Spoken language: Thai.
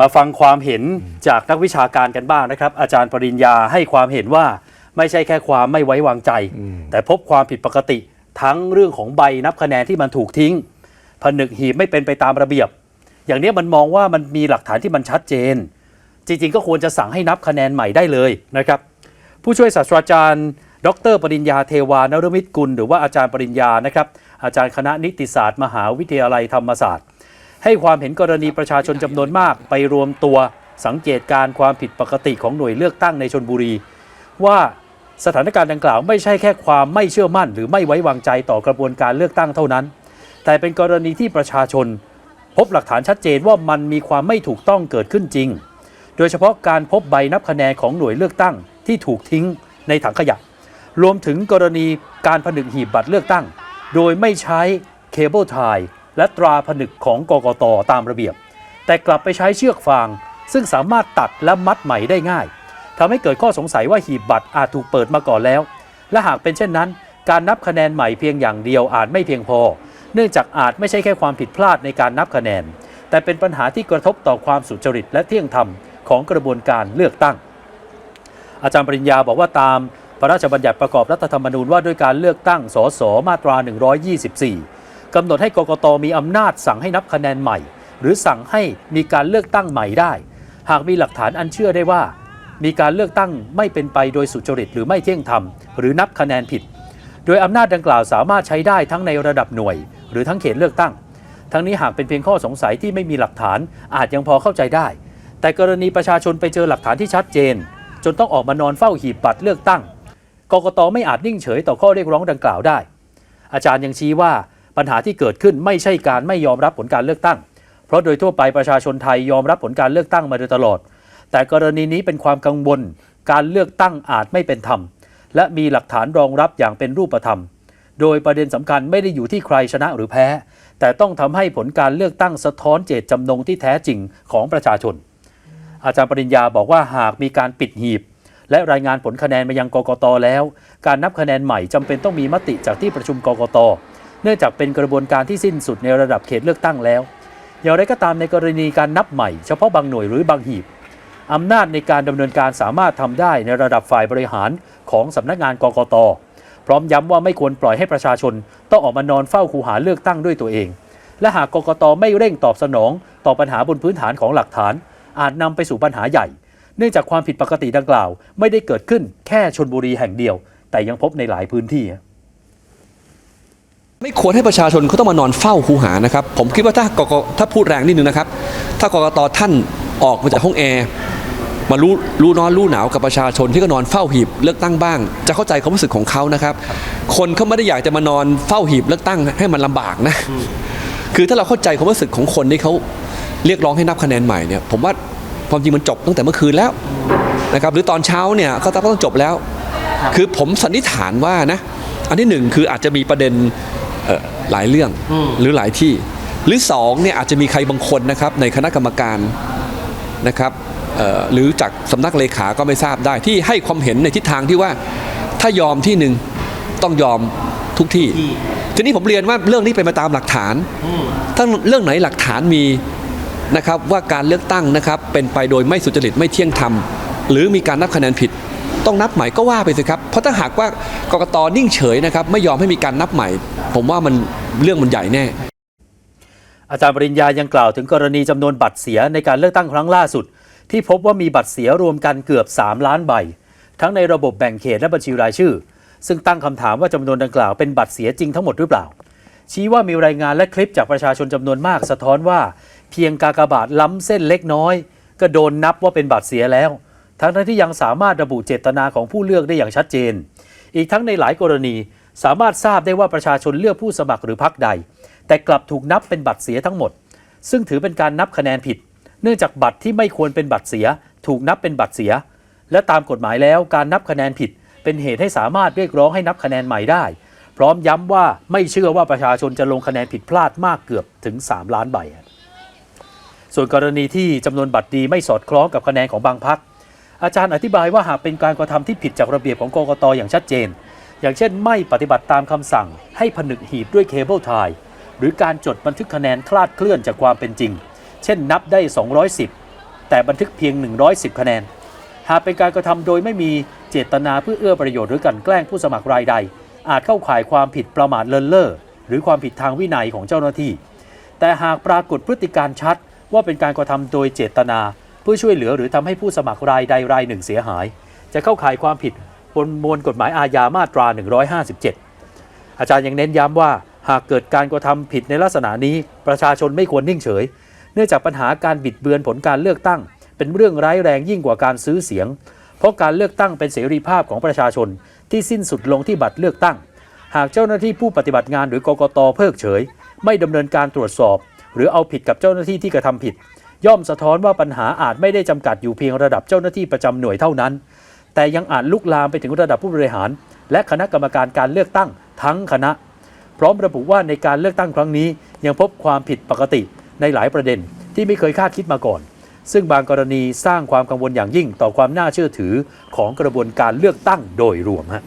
มาฟังความเห็นจากนักวิชาการกันบ้างนะครับ อาจารย์ปริญญาให้ความเห็นว่าไม่ใช่แค่ความไม่ไว้วางใจ แต่พบความผิดปกติทั้งเรื่องของใบนับคะแนนที่มันถูกทิ้ง ผนึกหีบไม่เป็นไปตามระเบียบ อย่างนี้มันมองว่ามันมีหลักฐานที่มันชัดเจน จริง ๆ ก็ควรจะสั่งให้นับคะแนนใหม่ได้เลยนะครับ ผู้ช่วยศาสตราจารย์ ดร ปริญญาเทวานรมิตรกุล หรือว่าอาจารย์ปริญญานะครับอาจารย์คณะนิติศาสตร์ มหาวิทยาลัยธรรมศาสตร์ ให้ความเห็นกรณีประชาชนจำนวนมากไปรวมตัวสังเกตการณ์ความผิดปกติของหน่วยเลือกตั้งในชนบุรี ว่าสถานการณ์ดังกล่าวไม่ใช่แค่ความไม่เชื่อมั่น หรือไม่ไว้วางใจต่อกระบวนการเลือกตั้งเท่านั้น แต่เป็นกรณีที่ประชาชน พบหลักฐานชัดเจนว่ามันมีความไม่ถูกต้องเกิดขึ้นจริง โดยเฉพาะการพบใบนับคะแนนของหน่วยเลือกตั้งที่ถูกทิ้งในถังขยะ รวมถึงกรณีการผนึกหีบบัตรเลือกตั้ง โดยไม่ใช้เคเบิลไทย และตราผนึกของกกตตามระเบียบ แต่กลับไปใช้เชือกฟาง ซึ่งสามารถตัดและมัดใหม่ได้ง่ายทำให้เกิดข้อสงสัยว่าหีบบัตรอาจถูกเปิดมาก่อนแล้ว และหากเป็นเช่นนั้น การนับคะแนนใหม่เพียงอย่างเดียวอาจไม่เพียงพอ เนื่องจากอาจไม่ใช่แค่ความผิดพลาดในการนับคะแนน แต่เป็นปัญหาที่กระทบต่อความสุจริตและเที่ยงธรรมของกระบวนการเลือกตั้ง อาจารย์ปริญญาบอกว่าตามพระราชบัญญัติประกอบรัฐธรรมนูญว่าด้วยการเลือกตั้งสสมาตรา 124 กำหนดให้กกตมีอำนาจสั่งให้นับคะแนนใหม่ หรือสั่งให้มีการเลือกตั้งใหม่ได้ หากมีหลักฐานอันเชื่อได้ว่า มีการเลือกตั้งไม่เป็นไปโดยสุจริตหรือไม่เที่ยงธรรมหรือนับคะแนนผิด โดยอำนาจดังกล่าวสามารถใช้ได้ทั้งในระดับหน่วย หรือทั้งเขตเลือกตั้ง ทั้งนี้หากเป็นเพียงข้อสงสัยที่ไม่มีหลักฐานอาจยังพอเข้าใจได้ แต่กรณีประชาชนไปเจอหลักฐานที่ชัดเจน จนต้องออกมานอนเฝ้าหีบบัตรเลือกตั้งกกตไม่อาจนิ่งเฉยต่อข้อเรียกร้องดังกล่าวได้ อาจารย์ยังชี้ว่า ปัญหาที่เกิดขึ้นไม่ใช่การไม่ยอมรับผลการเลือกตั้ง เพราะโดยทั่วไปประชาชนไทยยอมรับผลการเลือกตั้งมาโดยตลอด แต่กรณีนี้เป็นความกังวล การเลือกตั้งอาจไม่เป็นธรรม และมีหลักฐานรองรับอย่างเป็นรูปธรรม โดยประเด็นสำคัญไม่ได้อยู่ที่ใครชนะหรือแพ้ แต่ต้องทำให้ผลการเลือกตั้งสะท้อนเจตจำนงที่แท้จริงของประชาชน อาจารย์ปริญญาบอกว่าหากมีการปิดหีบและรายงานผลคะแนนมายังกกตแล้ว การนับคะแนนใหม่จำเป็นต้องมีมติจากที่ประชุมกกต เนื่องจากเป็นกระบวนการที่สิ้นสุดในระดับเขตเลือกตั้งแล้ว อย่างไรก็ตามในกรณีการนับใหม่เฉพาะบางหน่วยหรือบางหีบอำนาจในการดำเนินการสามารถทำได้ในระดับฝ่ายบริหารของสำนักงานกกต พร้อมย้ำว่าไม่ควรปล่อยให้ประชาชน ต้องออกมานอนเฝ้าคูหาเลือกตั้งด้วยตัวเอง และหากกกตไม่เร่งตอบสนอง ต่อปัญหาบนพื้นฐานของหลักฐาน อาจนำไปสู่ปัญหาใหญ่ เนื่องจากความผิดปกติดังกล่าว ไม่ได้เกิดขึ้นแค่ชนบุรีแห่งเดียว แต่ยังพบในหลายพื้นที่ ไม่ควรให้ประชาชนเขาต้องมานอนเฝ้าคูหานะครับ ผมคิดว่าถ้ากกถ้าพูดแรงนิดนึงนะครับ ถ้ากกตท่านออกมาจากห้องแอร์มารู้รู้ร้อนรู้หนาวกับประชาชนที่ก็นอนเฝ้าหีบเลือกตั้งบ้าง จะเข้าใจความรู้สึกของเขานะครับ คนเขาไม่ได้อยากจะมานอนเฝ้าหีบเลือกตั้งให้มันลำบากนะ คือถ้าเราเข้าใจความรู้สึกของคนที่เขาเรียกร้องให้นับคะแนนใหม่เนี่ยผมว่าความจริงมันจบตั้งแต่เมื่อคืนแล้วนะครับหรือตอนเช้าเนี่ยก็ต้องจบแล้ว คือผมสันนิษฐานว่านะอันที่หนึ่งคืออาจจะมีประเด็น หลายเรื่องหรือหลายที่ หรือสองเนี่ยอาจจะมีใครบางคนนะครับในคณะกรรมการนะครับเอ่อหรือจากสำนักเลขาก็ไม่ทราบได้ที่ให้ความเห็นในทิศทางที่ว่าถ้ายอมที่หนึ่งต้องยอมทุกที่ ทีนี้ผมเรียนว่าเรื่องนี้เป็นไปตามหลักฐานถ้าเรื่องไหนหลักฐานมีนะครับว่าการเลือกตั้งนะครับเป็นไปโดยไม่สุจริตไม่เที่ยงธรรมหรือมีการนับคะแนนผิด ต้องนับใหม่ก็ว่าไปสิครับเพราะถ้าหากว่ากกตนิ่งเฉยนะครับไม่ยอมให้มีการนับใหม่ ผมว่ามันเรื่องมันใหญ่แน่อาจารย์ปริญญายังกล่าวถึงกรณีจำนวนบัตรเสียในการเลือกตั้งครั้งล่าสุด ที่พบว่ามีบัตรเสียรวมกันเกือบ 3 ล้านใบ ทั้งในระบบแบ่งเขตและบัญชีรายชื่อ ซึ่งตั้งคำถามว่าจำนวนดังกล่าวเป็นบัตรเสียจริงทั้งหมดหรือเปล่า ชี้ว่ามีรายงานและคลิปจากประชาชนจำนวนมากสะท้อนว่า เพียงกากบาทล้ำเส้นเล็กน้อย ก็โดนนับว่าเป็นบัตรเสียแล้ว ทั้งทั้งที่ยังสามารถระบุเจตนาของผู้เลือกได้อย่างชัดเจน อีกทั้งในหลายกรณีสามารถทราบได้ว่าประชาชนเลือกผู้สมัครหรือพรรคใด แต่กลับถูกนับเป็นบัตรเสียทั้งหมด ซึ่งถือเป็นการนับคะแนนผิด เนื่องจากบัตรที่ไม่ควรเป็นบัตรเสีย ถูกนับเป็นบัตรเสีย และตามกฎหมายแล้วการนับคะแนนผิด เป็นเหตุให้สามารถเรียกร้องให้นับคะแนนใหม่ได้ พร้อมย้ำว่าไม่เชื่อว่าประชาชนจะลงคะแนนผิดพลาดมากเกือบถึง 3 ล้านใบส่วนกรณีที่จำนวนบัตรดีไม่สอดคล้องกับคะแนนของบางพรรค อาจารย์อธิบายว่าหากเป็นการกระทำที่ผิดจากระเบียบของกกตอย่างชัดเจน อย่างเช่น ไม่ปฏิบัติตามคำสั่ง ให้ผนึกหีบด้วยเคเบิลไทยหรือการจดบันทึกคะแนนคลาดเคลื่อนจากความเป็นจริง เช่นนับได้ 210 แต่บันทึกเพียง 110 คะแนน หากเป็นการกระทำโดยไม่มีเจตนาเพื่อเอื้อประโยชน์หรือกันแกล้งผู้สมัครรายใด อาจเข้าข่ายความผิดประมาทเลินเล่อหรือความผิดทางวินัยของเจ้าหน้าที่ แต่หากปรากฏพฤติการชัดว่าเป็นการกระทำโดยเจตนา พื่อช่วยเหลือหรือทำให้ผู้สมัครรายใดรายหนึ่งเสียหาย จะเข้าข่ายความผิดบนมวลกฎหมายอาญามาตรา 157 อาจารย์ยังเน้นย้ำว่าหากเกิดการกระทำผิดในลักษณะนี้ประชาชนไม่ควรนิ่งเฉย เนื่องจากปัญหาการบิดเบือนผลการเลือกตั้ง เป็นเรื่องร้ายแรงยิ่งกว่าการซื้อเสียง เพราะการเลือกตั้งเป็นเสรีภาพของประชาชนที่สิ้นสุดลงที่บัตรเลือกตั้ง หากเจ้าหน้าที่ผู้ปฏิบัติงานหรือกกตเพิกเฉย ไม่ดำเนินการตรวจสอบ หรือเอาผิดกับเจ้าหน้าที่ที่กระทำผิด ย่อมสะท้อนว่าปัญหาอาจไม่ได้จำกัดอยู่เพียงระดับเจ้าหน้าที่ประจำหน่วยเท่านั้น แต่ยังอาจลุกลามไปถึงระดับผู้บริหาร และคณะกรรมการการเลือกตั้งทั้งคณะ พร้อมระบุว่าในการเลือกตั้งครั้งนี้ ยังพบความผิดปกติในหลายประเด็นที่ไม่เคยคาดคิดมาก่อน ซึ่งบางกรณีสร้างความกังวลอย่างยิ่งต่อความน่าเชื่อถือของกระบวนการเลือกตั้งโดยรวมฮะ